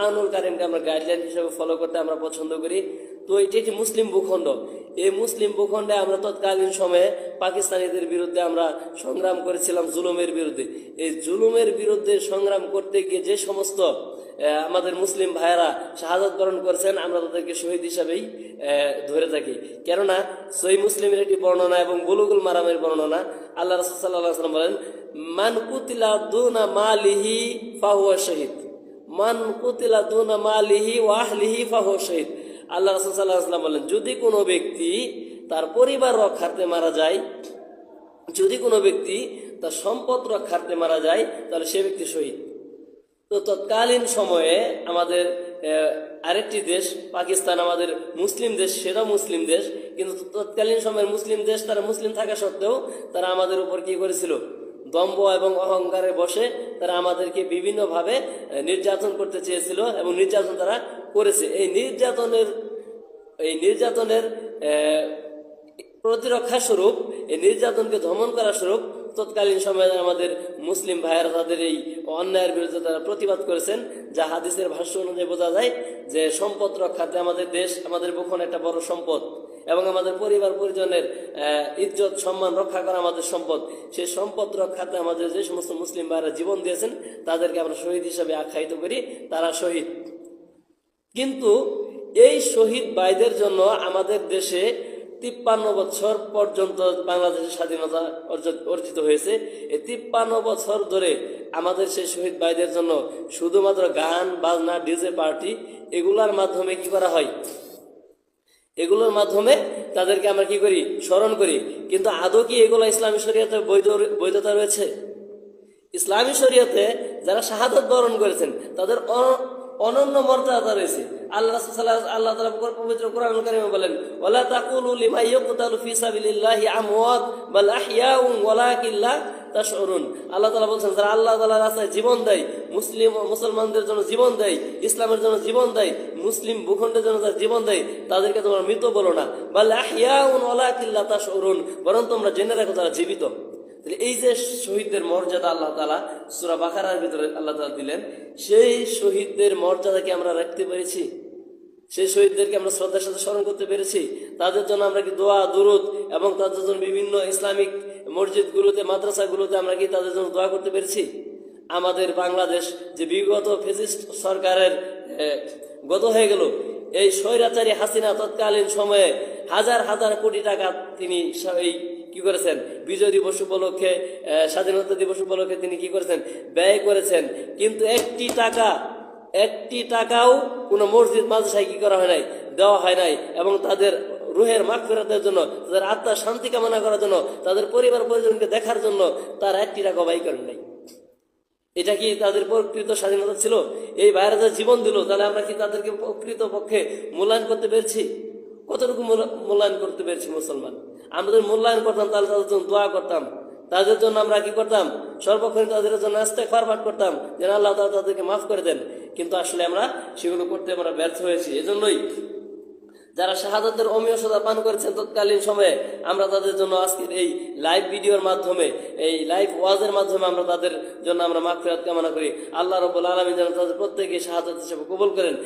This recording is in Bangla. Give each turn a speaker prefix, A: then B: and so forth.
A: আনুল কারিমকে আমরা গাইডলাইন হিসেবে ফলো করতে আমরা পছন্দ করি। তো এটি একটি মুসলিম ভূখণ্ড। এই মুসলিম ভূখণ্ডে আমরা তৎকালীন সময়ে পাকিস্তানিদের বিরুদ্ধে আমরা সংগ্রাম করেছিলাম জুলুমের বিরুদ্ধে। এই জুলুমের বিরুদ্ধে সংগ্রাম করতে গিয়ে যে সমস্ত আমাদের মুসলিম ভাইয়েরা শাহাদত বরণ করেছেন, আমরা তাদেরকে শহীদ হিসাবেই ধরে থাকি। কেননা, সই মুসলিমের একটি বর্ণনা এবং বুলুগুল মারামের বর্ণনা, আল্লাহ রসুল্লাহ সাল্লাম বলেন, মান কুতিলা দুনা মালিহি ফাহুয়া শহীদ। মান কুতিলা দুনা মালিহি ওয়াহলিহি ফাহুয়া শহীদ। আল্লাহ রসুল সাল্লাহ সাল্লাম বলেন, যদি কোনো ব্যক্তি তার পরিবার রক্ষার্থে মারা যায়, যদি কোনো ব্যক্তি তার সম্পদ রক্ষার্থে মারা যায়, তাহলে সে ব্যক্তি শহীদ। তো তৎকালীন সময়ে আমাদের আরেকটি দেশ, পাকিস্তান আমাদের মুসলিম দেশ সেটা মুসলিম দেশ, কিন্তু তৎকালীন সময়ের মুসলিম দেশ, তারা মুসলিম থাকা সত্ত্বেও তারা আমাদের উপর কি করেছিল? দম্ভ এবং অহংকারে বসে তারা আমাদেরকে বিভিন্নভাবে নির্যাতন করতে চেয়েছিল এবং নির্যাতন তারা করেছে। এই নির্যাতনের এই নির্যাতনের প্রতিরক্ষা স্বরূপ, এই নির্যাতনকে দমন করা স্বরূপ তৎকালীন সময়ে আমাদের মুসলিম ভাইয়েরা তাদের এই অন্যায়ের বিরুদ্ধে তারা প্রতিবাদ করেছেন, যা হাদিসের ভাষ্য অনুযায়ী বোঝা যায় যে সম্পদ রক্ষাতে আমাদের দেশ, আমাদের বখন একটা বড় সম্পদ। এবং আমাদের পরিবার, পরিজনের ইজ্জত, সম্মান রক্ষা করা আমাদের সম্পদ। সেই সম্পদ রক্ষাতে আমাদের যে সমস্ত মুসলিম ভাইয়েরা জীবন দিয়েছেন, তাদেরকে আমরা শহীদ হিসাবে আখ্যায়িত করি, তারা শহীদ। কিন্তু এই শহীদ ভাইদের জন্য আমাদের দেশে তিপ্পান্ন বছর পর্যন্ত বাংলাদেশের স্বাধীনতা অর্জ- অর্জিত হয়েছে। এই তিপ্পান্ন বছর ধরে আমাদের সেই শহীদ ভাইদের জন্য শুধুমাত্র গান, বাজনা, ডিজে পার্টি, এগুলার মাধ্যমে কি করা হয়? এগুলোর মাধ্যমে তাদেরকে আমরা কি করি? স্মরণ করি। কিন্তু আদৌ কি এগুলো ইসলামী শরীয়তে বৈধ বৈধতা রয়েছে? ইসলামী শরীয়তে যারা শাহাদত বরণ করেছেন, তাদের অনন্য মর্যাদা রয়েছে। আল্লাহ আল্লাহ পবিত্র- বলেন, ওয়ালা তাকুলু ফি সাবিলিল্লাহি আমওয়াত, বাল আহইয়াউন ওয়ালাকিন লা তাশউরুন। আল্লাহ তাআলা বলছেন, যারা আল্লাহ তাআলার রাস্তায় জীবন দেয়, মুসলিম মুসলমানদের জন্য জীবন দেয়, ইসলামের জন্য জীবন দেয়, মুসলিম ভূখণ্ডের জন্য যারা জীবন দেয়, তাদেরকে তোমরা মৃত বলো না। বাল আহইয়াউন ওয়ালাকিন লা তাশউরুন। বরং তোমরা জেনে রাখো তারা জীবিত। তাহলে এই যে শহীদদের মর্যাদা আল্লাহ তালা সুরা বাকারার ভিতরে আল্লাহ তালা দিলেন, সেই শহীদদের মর্যাদাকে আমরা রাখতে পেরেছি। সেই শহীদদেরকে আমরা শ্রদ্ধার সাথে স্মরণ করতে পেরেছি। তাদের জন্য আমরা কি দোয়া, দুরুদ এবং তাদের জন্য বিভিন্ন ইসলামিক মসজিদগুলোতে, মাদ্রাসাগুলোতে আমরা কি তাদের জন্য দোয়া করতে পেরেছি? আমাদের বাংলাদেশ যে বিগত ফেসিস্ট সরকারের গত হয়ে গেল, এই স্বৈরাচারী হাসিনা তৎকালীন সময়ে হাজার হাজার কোটি টাকা তিনি এই কি করেছেন? বিজয় দিবস উপলক্ষে স্বাধীনতা দিবস উপলক্ষে তিনি কি করেছেন? ব্যয় করেছেন। কিন্তু একটি টাকা, একটি টাকাও কোনো মসজিদ, মাদ্রাসায় কি করা হয় নাই, দেওয়া হয় নাই এবং তাদের রুহের মাঠ ফেরাতের জন্য, তাদের আত্মার শান্তি কামনা করার জন্য, তাদের পরিবার পরিজনকে দেখার জন্য তারা একটি টাকা ব্যয় করেন নাই। এটা কি তাদের প্রকৃত স্বাধীনতা ছিল? এই বাইরে যা জীবন দিল, তাহলে আমরা কি তাদেরকে প্রকৃত পক্ষে মূল্যায়ন করতে পেরেছি? কতটুকু মূল্য- মূল্যায়ন করতে পেরেছি মুসলমান? আমাদের মূল্যায়ন করতাম, তাহলে তাদের জন্য দোয়া করতাম। তাদের জন্য আমরা কি করতাম? সর্বক্ষণ তাদের জন্য আস্তে ফারফাট করতাম, যেন আল্লাহ তাদেরকে মাফ করে দেন। কিন্তু আসলে আমরা সেগুলো করতে আমরা ব্যর্থ হয়েছি। এজন্যই যারা শাহাদাতের অমীয় সদা পান করেছেন তৎকালীন সময়ে, আমরা তাদের জন্য আজকের এই লাইভ ভিডিওর মাধ্যমে, এই লাইভ ওয়াজের মাধ্যমে আমরা তাদের জন্য আমরা মাফিরাত কামনা করি। আল্লাহ রবুল আলমী যেন তাদের প্রত্যেকে শাহাদাত হিসেবে কবুল করেন।